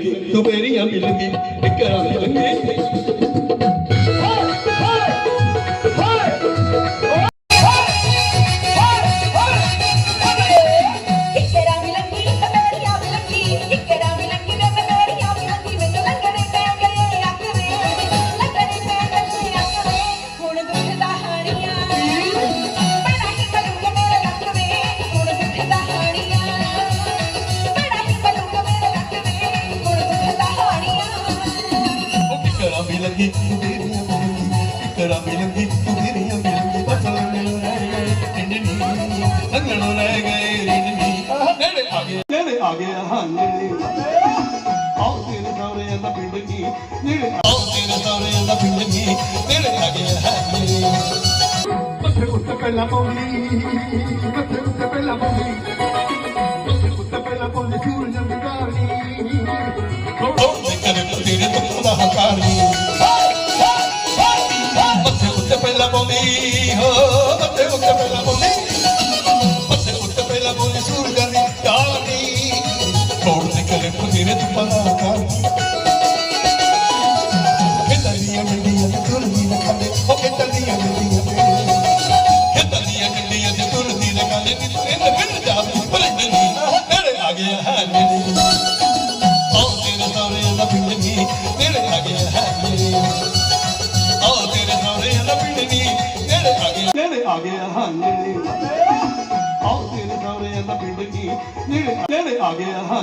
Tu beri ambil ni, ikhlas ambil ni. milangi, udiri milangi, ikara milangi, udiri milangi, patalu nilai, nindi nindi, angalu nai gay, nindi nindi, nindi aage, nindi aage, ha nindi. Oh, ਪਹਿਲਾਂ ਹੋ ਮੱਥੇ ਉੱਤੇ ਪਹਿਲਾਂ ਬੋਲੀ। ਮੱਥੇ ਉੱਤੇ ਪਹਿਲਾਂ ਬੋਲੀ, ਸੂਰਜਾਂ ਦੀ ਢਾਲੀ ਕੋੜ ਦੇ ਕਰੇ ਤੇਰੇ ਦੁੱਖ ਦਾ ਹੰਕਾਰੀ ਖੇਤਾਂ ਮੰਡੀਆਂ ਤੇ ਤੁਰਦੀ ਨਾ ਖਾਂਦੇ। ਉਹ ਖੇਤਾਂ ਦੀਆਂ ਮੰਡੀਆਂ ਤੇ। ਖੇਤਾਂ ਮੰਡੀਆਂ ਤੇ ਤੁਰਦੀ ਨਾ ਖਾਂਦੇ। ਨੀ ਤੂੰ ਮਿਲ ਜਾ ਪਰ ਨਹੀਂ ਨੇੜੇ ਆ ਗਿਆ ਹੈ ਨੇੜੇ। ਆ ਗਿਆ ਹਾਂ ਨੇੜੇ ਤੇਰੇ ਸਾਰੇ ਦਾ ਪਿੰਡ ਨੀ ਨੇੜੇ ਨੇੜੇ ਆ ਗਿਆ ਹਾਂ